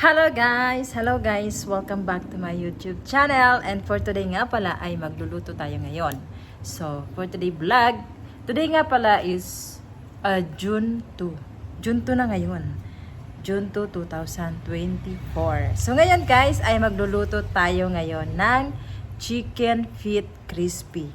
Hello guys! Hello guys! Welcome back to my YouTube channel. And for today nga pala ay magluluto tayo ngayon. So, for today vlog, today nga pala is uh, June 2. June 2 na ngayon. June 2, 2024. So ngayon guys ay magluluto tayo ngayon ng chicken feet crispy.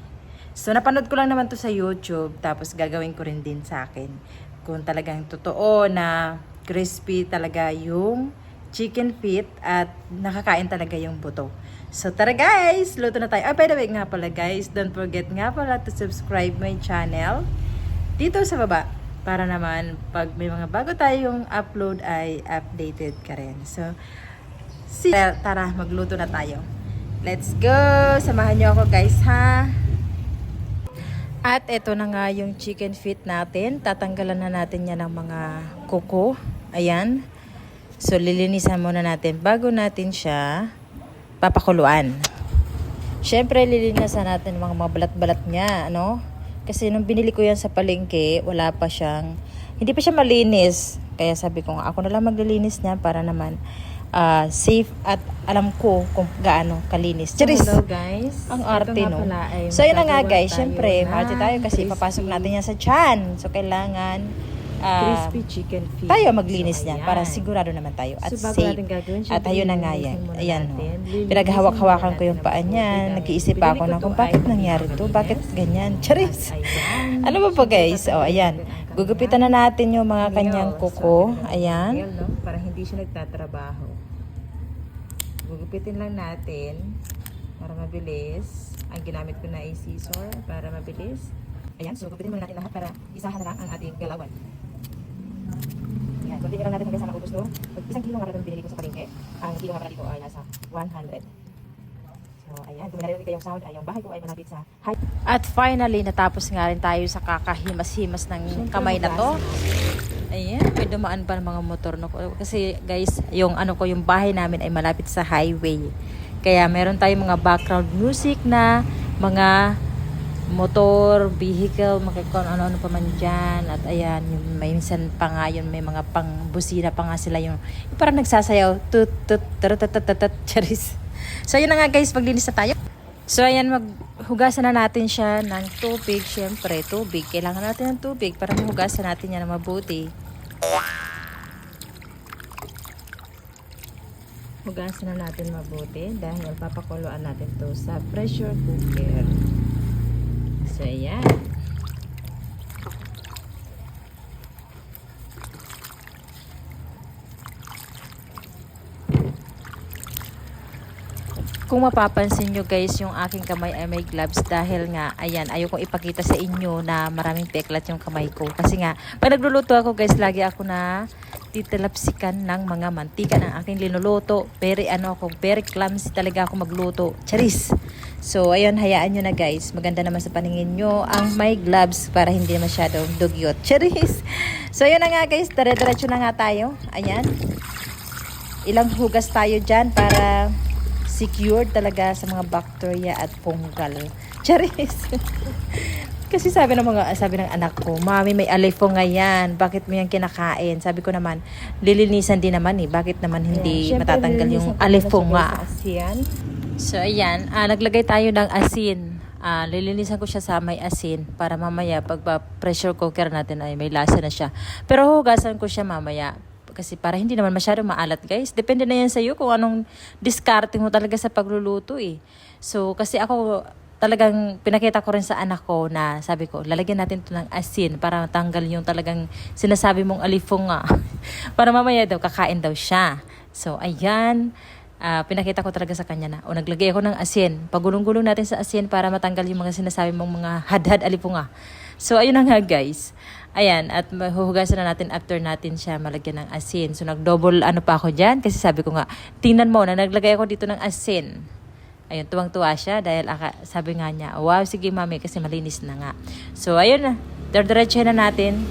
So napanood ko lang naman to sa YouTube tapos gagawin ko rin din sa akin. Kung talagang totoo na crispy talaga yung chicken feet at nakakain talaga yung buto. So tara guys, luto na tayo. Ah, by the way nga pala guys, don't forget nga pala to subscribe my channel dito sa baba para naman pag may mga bago tayong upload ay updated ka rin. So, see, tara, magluto na tayo. Let's go! Samahan niyo ako guys ha! At ito na nga yung chicken feet natin. Tatanggalan na natin yan ng mga kuko. Ayan. So, lilinisan muna natin bago natin siya papakuluan. Siyempre, lilinisan natin mga mga balat-balat niya, ano? Kasi nung binili ko yan sa palengke, wala pa siyang, hindi pa siya malinis. Kaya sabi ko, ako na lang maglilinis niya para naman ah, safe at alam ko kung gaano kalinis. Charis! Hello guys. Ang arte, no? pala So, yun na nga guys. ng marte tayo kasi crispy- papasok natin yan sa chan. So, kailangan ah, crispy chicken feet. tayo maglinis So, niya ayan. para sigurado naman tayo at so, safe. gagawin, At ayun na nga yan. Ayan. Lilinisin Pinaghawak-hawakan ko yung paa niya. Nag-iisip gamit. ako na kung bakit nangyari to. Bakit ganyan? Charis! Ano ba po guys? O, ayan. Gugupitan na natin yung mga kanyang So, kuko. Ayan. Para hindi siya nagtatrabaho. Gugupitin lang natin para mabilis. Ang ginamit ko na ay scissor para mabilis. Ayan, so gugupitin muna natin lahat para isahan na lang ang ating galawan. Ayan, kunti lang natin hanggang sa maubos. Pag isang kilo nga pala binili ko sa palengke, ang kilo nga pala dito ay nasa 100. So, ayan, kung narinig kayong sound, ay yung bahay ko ay malapit sa high. At finally, natapos nga rin tayo sa kakahimas-himas ng kamay na to. Ayan, may dumaan pa ng mga motor. No? Kasi guys, yung ano ko, yung bahay namin ay malapit sa highway. Kaya meron tayong mga background music na mga motor, vehicle, kung ano-ano pa man dyan. At ayan, yung, may minsan pa nga yun, may mga pang busina pa nga sila yung, yung parang nagsasayaw. Tut, tut, tut, tut, tut, tut, charis. So yun na nga guys, maglinis na tayo. So ayan, maghugasan na natin siya ng tubig. Siyempre, tubig. Kailangan natin ng tubig para mahugasan natin yan na mabuti. Hugasan na natin mabuti dahil papakuluan natin to sa pressure cooker. So ayan. Kung mapapansin nyo guys, yung aking kamay ay may gloves dahil nga, ayan, ayokong ipakita sa inyo na maraming peklat yung kamay ko. Kasi nga, pag nagluluto ako guys, lagi ako na titilapsikan ng mga mantika ng aking linuluto. Very ano ako, very clumsy talaga ako magluto. Charis! So, ayun, hayaan nyo na guys. Maganda naman sa paningin nyo ang may gloves para hindi masyadong dugyot. Charis! So, ayun na nga guys, dire-diretso na nga tayo. Ayan. Ilang hugas tayo dyan para secured talaga sa mga bacteria at fungal. Charis! Kasi sabi ng mga sabi ng anak ko, "Mami, may alifo nga yan. Bakit mo yan kinakain?" Sabi ko naman, lilinisan din naman eh. Bakit naman hindi syempre, matatanggal yung muna nga? Asin. So ayan, ah, naglagay tayo ng asin. Ah, lilinisan ko siya sa may asin para mamaya pag pressure cooker natin ay may lasa na siya. Pero hugasan ko siya mamaya kasi para hindi naman masyadong maalat guys. Depende na yan sa iyo kung anong discarding mo talaga sa pagluluto eh. So kasi ako talagang pinakita ko rin sa anak ko na sabi ko, lalagyan natin to ng asin para matanggal yung talagang sinasabi mong alifong nga. para mamaya daw kakain daw siya. So ayan, Ah, pinakita ko talaga sa kanya na, o naglagay ako ng asin. Pagulong-gulong natin sa asin para matanggal yung mga sinasabi mong mga hadhad alipunga. So, ayun na nga guys. Ayan, at mahuhugasan na natin after natin siya malagyan ng asin. So, nag-double ano pa ako dyan kasi sabi ko nga, tingnan mo na naglagay ako dito ng asin. Ayun, tuwang-tuwa siya dahil aka, sabi nga niya, wow, sige mami kasi malinis na nga. So, ayun na. Diretso na natin.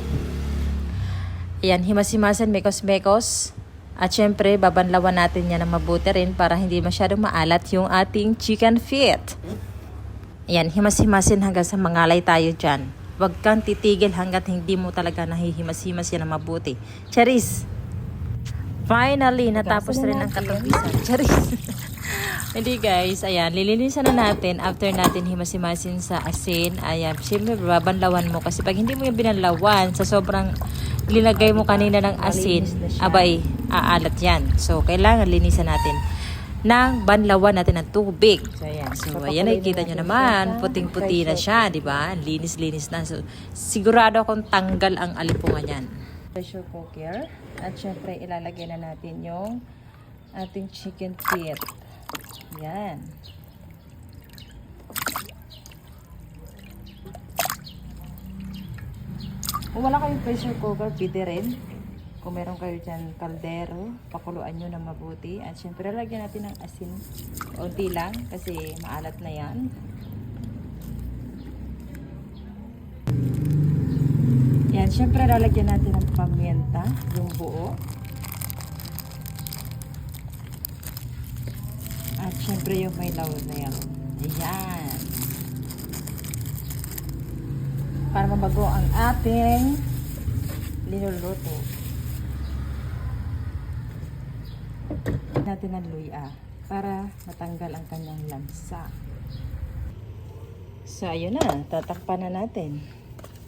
Ayan, himas-himasan, mekos-mekos. At syempre, babanlawan natin yan ng mabuti rin para hindi masyadong maalat yung ating chicken feet. Ayan, himas-himasin hanggang sa mangalay tayo dyan. Huwag kang titigil hanggat hindi mo talaga nahihimas-himas yan ng mabuti. Charis! Finally, natapos rin ang natin. katubisan. Charis. Hindi guys, ayan, lilinisan na natin after natin himasimasin sa asin. Ayan, siyempre babanlawan mo kasi pag hindi mo yung binanlawan sa sobrang linagay mo kanina ng asin, abay, aalat yan. So, kailangan linisan natin ng banlawan natin ng tubig. So, ayan. So, ayan, na nakikita nyo naman, puting-puti na siya, di ba? Linis-linis na. So, sigurado akong tanggal ang alipungan yan. Pressure cooker. At syempre, ilalagay na natin yung ating chicken feet. Yan. Kung wala kayong pressure cooker, pwede rin. Kung meron kayo dyan kaldero, pakuluan nyo na mabuti. At syempre, lagyan natin ng asin. Unti lang, kasi maalat na yan. Yan, syempre, lalagyan natin ng pamienta, yung buo. At syempre, yung may yan. Ayan. Para mabago ang ating linuluto. natin ng luya para matanggal ang kanyang lansa. So, ayun na. Tatakpan na natin.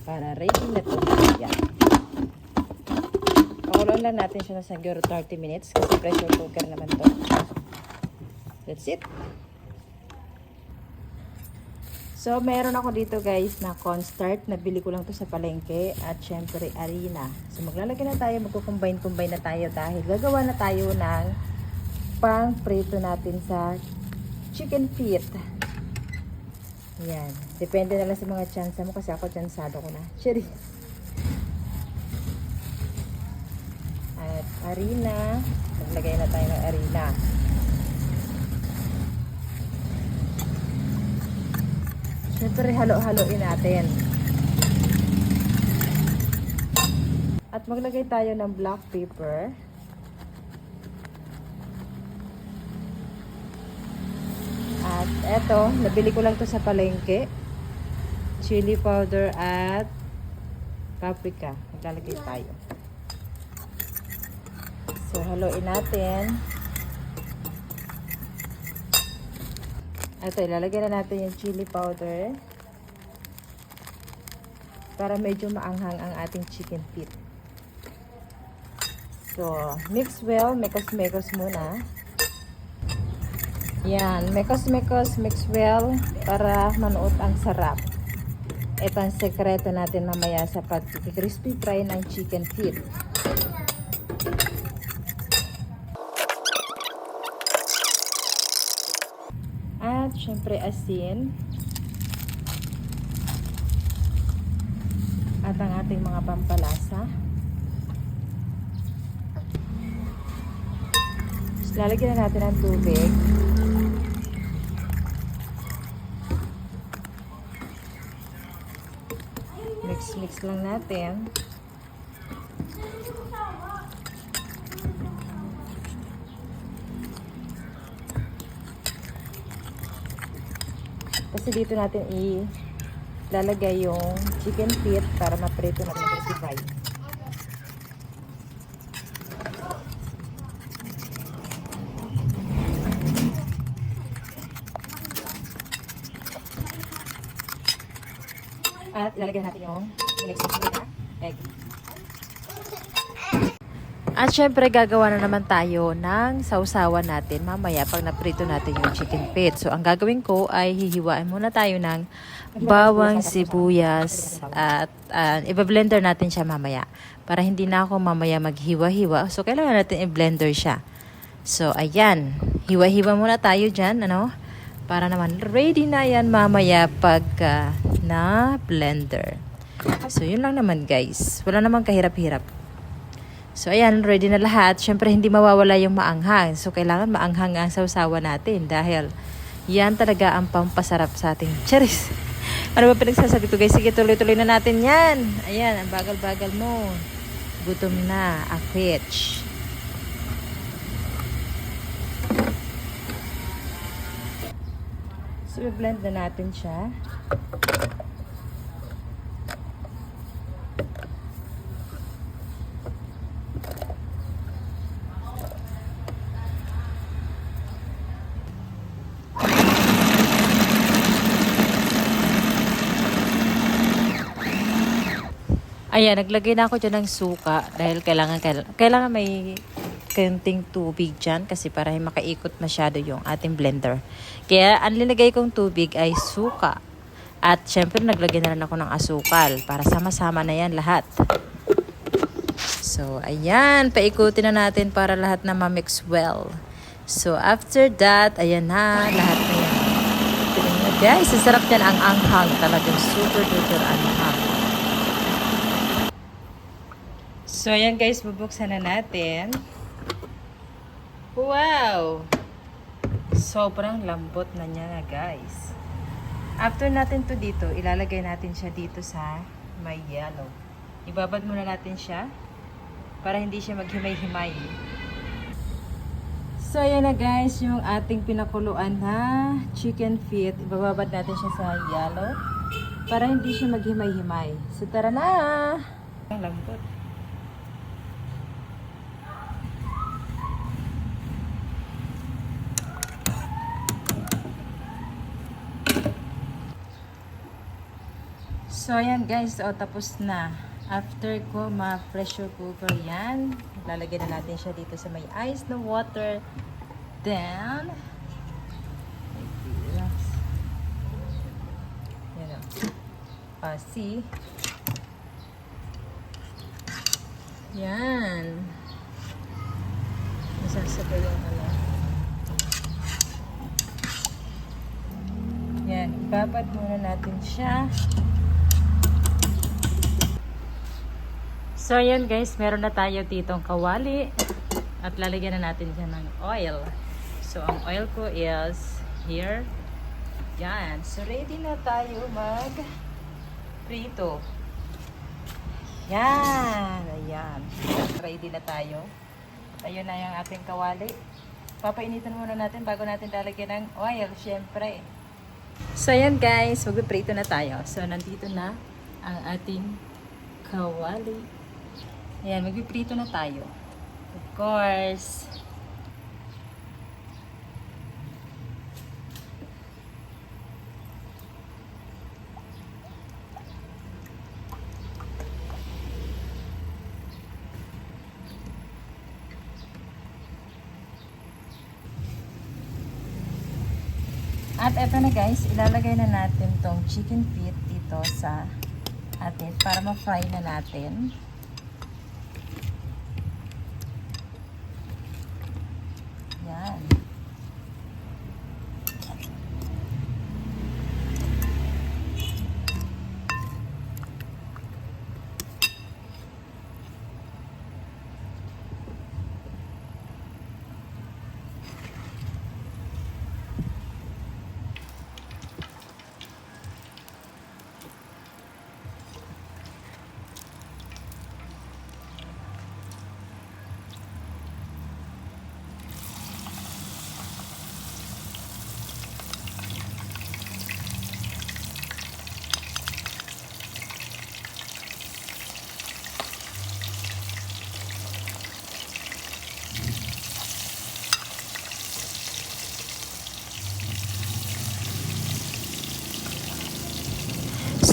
Para ready na ito. Yan. Pakuloan lang natin siya na siguro 30 minutes kasi pressure cooker naman to. That's it. So, meron ako dito guys na cornstarch. Nabili ko lang to sa palengke. At syempre, harina. So, maglalagay na tayo. Magkukombine-combine na tayo dahil gagawa na tayo ng pang prito natin sa chicken feet. Yan. Depende na lang sa mga tsansa mo kasi ako tsansado ko na. Cheers. At harina. Maglagay na tayo ng harina. Siyempre, halo-haloin natin. At maglagay tayo ng black pepper. At eto, nabili ko lang to sa palengke. Chili powder at paprika. Maglalagay tayo. So, haluin natin. Ito, ilalagay na natin yung chili powder. Para medyo maanghang ang ating chicken feet. So, mix well. Mekos-mekos muna. Yan, mekos-mekos, mix well para manuot ang sarap. Ito ang sekreto natin mamaya sa pag-crispy fry ng chicken feet. At syempre asin. At ang ating mga pampalasa. Lalagyan na natin ng tubig. Mix-mix lang natin. Kasi dito natin i-lalagay yung chicken feet para maprito natin crispy fry. At ilalagay natin yung mix na At syempre gagawa na naman tayo ng sausawan natin mamaya pag naprito natin yung chicken feet. So ang gagawin ko ay hihiwain muna tayo ng bawang sibuyas at uh, i-blender natin siya mamaya para hindi na ako mamaya maghiwa-hiwa. So kailangan natin i-blender siya. So ayan, hiwa-hiwa muna tayo dyan, ano? Para naman ready na yan mamaya pag uh, na blender. So yun lang naman guys. Wala namang kahirap-hirap. So, ayan, ready na lahat. Siyempre, hindi mawawala yung maanghang. So, kailangan maanghang ang sausawa natin dahil yan talaga ang pampasarap sa ating charis. ano ba pinagsasabi ko guys? Sige, tuloy-tuloy na natin yan. Ayan, ang bagal-bagal mo. Gutom na, akwich. So, i-blend na natin siya. Ayan, naglagay na ako dyan ng suka dahil kailangan, kailangan, may kunting tubig dyan kasi para makaikot masyado yung ating blender. Kaya ang linagay kong tubig ay suka. At syempre naglagay na rin ako ng asukal para sama-sama na yan lahat. So, ayan, paikutin na natin para lahat na ma-mix well. So, after that, ayan na, lahat na yan. Guys, sasarap dyan ang anghang. Talagang super duper anghang. So, ayan guys, bubuksan na natin. Wow! Sobrang lambot na niya na guys. After natin to dito, ilalagay natin siya dito sa may yellow. Ibabad muna natin siya para hindi siya maghimay-himay. So, ayan na guys, yung ating pinakuluan na chicken feet. Ibababad natin siya sa yellow para hindi siya maghimay-himay. So, tara na! Ang lambot. So, ayan guys. O, tapos na. After ko ma-pressure cooker yan, lalagyan na natin siya dito sa may ice na water. Then. Yan o. Ah, see? Yan. Masasabay yung ano. Yan. Ibabad muna natin siya. So, ayan guys, meron na tayo ditong kawali at lalagyan na natin siya ng oil. So, ang oil ko is here. Yan. So, ready na tayo mag prito. Yan. Ayan. Ready na tayo. Ayun na yung ating kawali. Papainitan muna natin bago natin lalagyan ng oil, syempre. So, ayan guys, magpiprito na tayo. So, nandito na ang ating kawali. Ayan, magpiprito na tayo. Of course. At eto na guys, ilalagay na natin tong chicken feet dito sa atin para ma-fry na natin. Yan.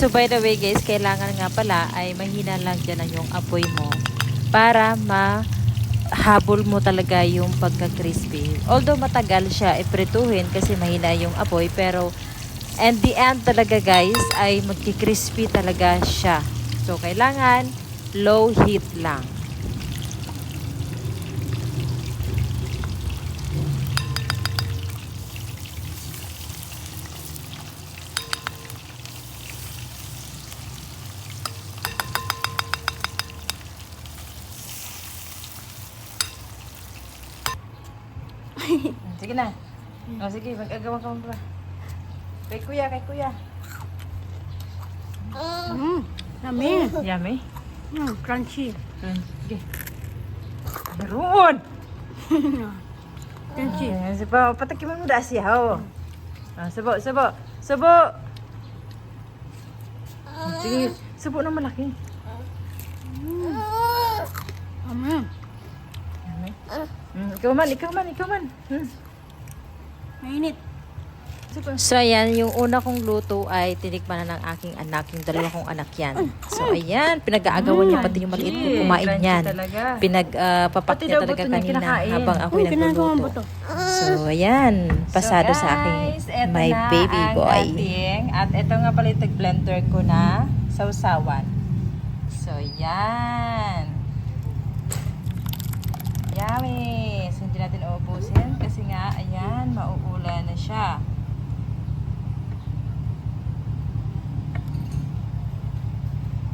So by the way guys, kailangan nga pala ay mahina lang dyan ang yung apoy mo para mahabol mo talaga yung pagka-crispy. Although matagal siya iprituhin kasi mahina yung apoy pero and the end talaga guys ay magki-crispy talaga siya. So kailangan low heat lang. Sige na. O sige, mag-agawa ka mo pa. Kay kuya, kay kuya. Mm, yummy. Yummy. Mm, crunchy. Hmm, Sige. Meron! Crunchy. Ayan, sabaw. Patikiman mo dasi, ho. Ah, sabo, sabo. Sabo! Sige, sabo na malaki. Yummy. Yummy. Hmm, ikaw man, ikaw man, ikaw man. Hmm. Mainit. So ayan, yung una kong luto ay tinikman na ng aking anak, yung dalawa kong anak yan. So ayan, pinag-aagawan niya pati yung maliit ko kumain Crunchy yan. talaga. Pinag-papak Pati niya daw talaga niya kanina habang ako mo nagluluto. to. So ayan, pasado So, sa aking guys, my baby boy. Ating, at ito nga pala yung blender ko na sausawan. So, yan. So, hindi natin uubusin kasi nga, ayan, mauula na siya.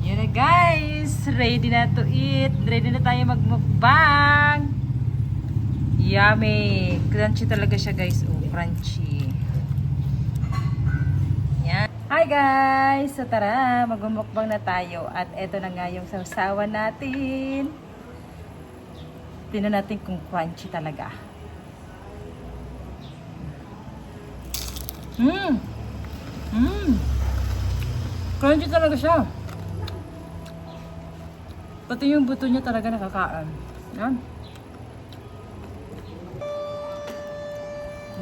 Yun na guys! Ready na to eat! Ready na tayo magmukbang! Yummy! Crunchy talaga siya guys. Oh, crunchy. Yan. Hi guys! So tara, magmumukbang na tayo. At eto na nga yung sausawan natin. Tingnan natin kung crunchy talaga. Mmm! Mmm! Crunchy talaga siya. Pati yung buto niya talaga nakakaan. Yan.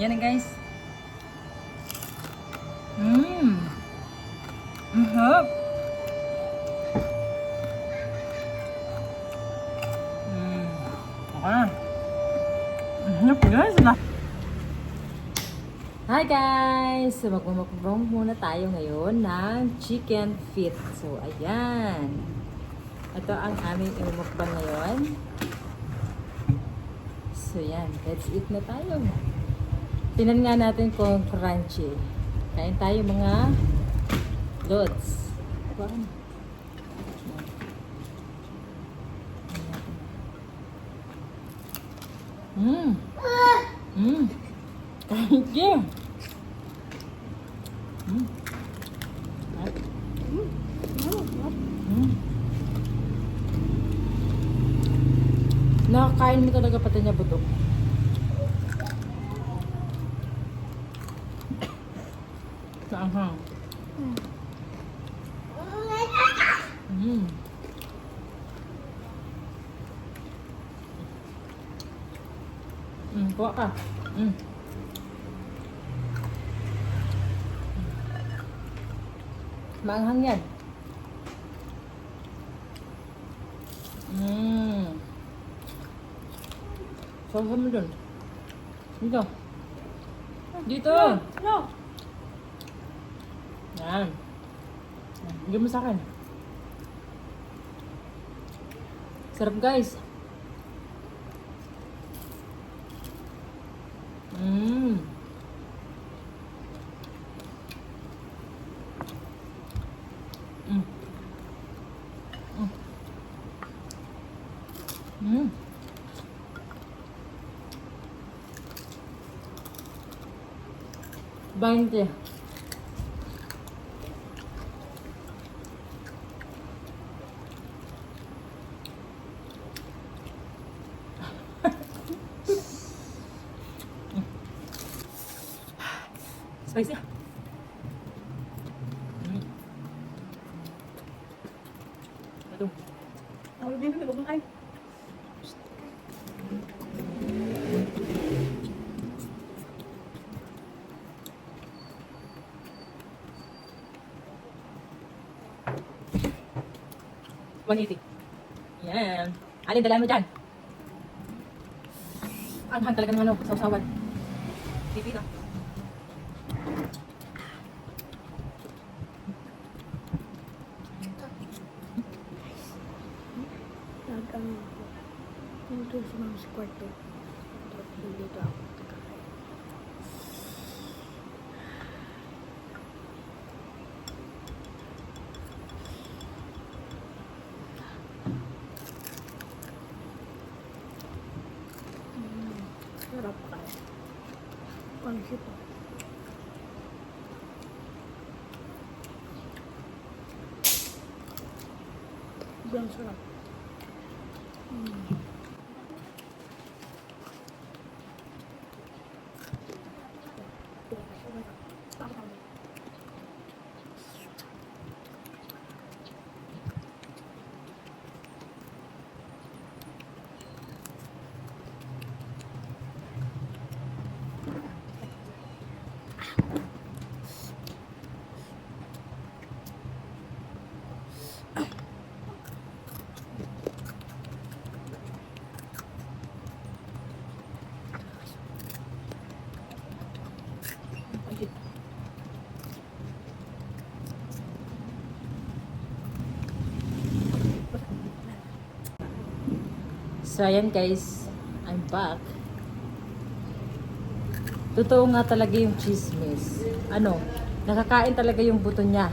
Yan guys. So magmumukbang muna tayo ngayon ng chicken feet. So ayan. Ito ang aming imumukbang ngayon. So yan, let's eat na tayo. Tinan nga natin kung crunchy. Kain tayo mga lods. Kuhaan. Mmm. Mmm. Thank you. Mm. Mm. Nakakain mo talaga pati niya buto. Kaanghang. Mm. Mm, kuha ka. Mm. Maanghang yan. Sausaw mo dun. Dito. Dito. No. Yan. Bigyan mo sa akin. Sarap guys. 白的。Alin, dala mo dyan. Ang hang talaga ng ano, sausawan. Pipi na. Nag, ano, nandito si mama sa kwarto. So, ayan guys. I'm back. Totoo nga talaga yung chismis. Ano? Nakakain talaga yung buto niya.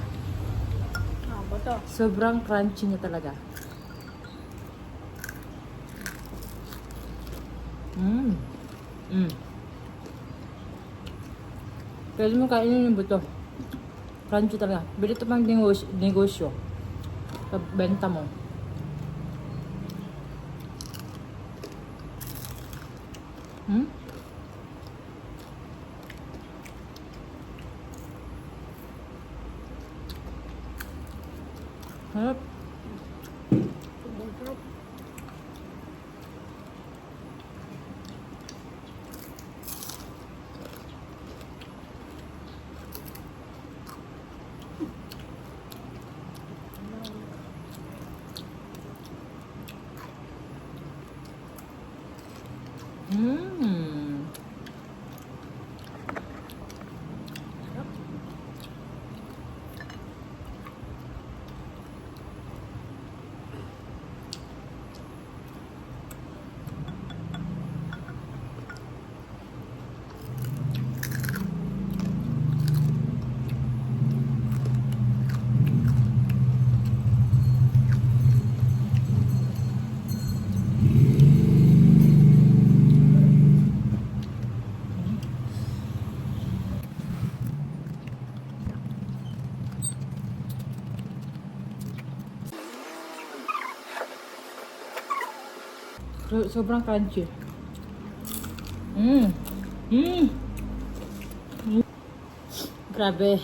Ah, buto. Sobrang crunchy niya talaga. Mmm. Mmm. Pwede mo kainin yung buto. Crunchy talaga. Bili ito pang negosyo. Sa benta mo. So, sobrang crunchy. Mmm. Mmm. Mm. Grabe.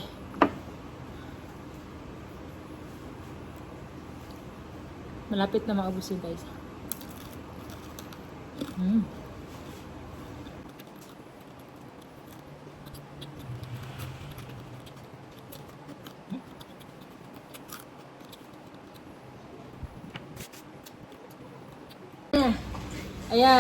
Malapit na maubusin guys. Mmm.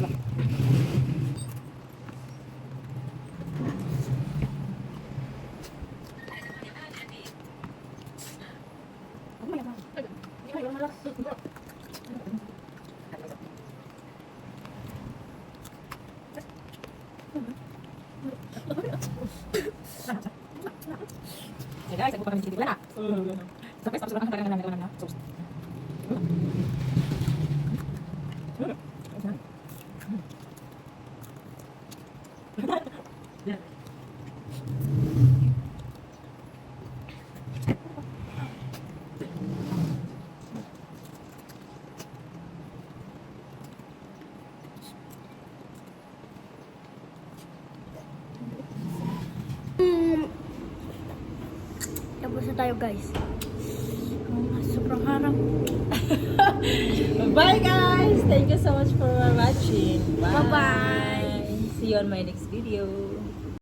Guys, aku bakal jadi gimana? Sampai 100 orang kadang-kadang nangis-nangis. guys. Sobrang harap. Bye guys! Thank you so much for watching. Bye-bye! See you on my next video.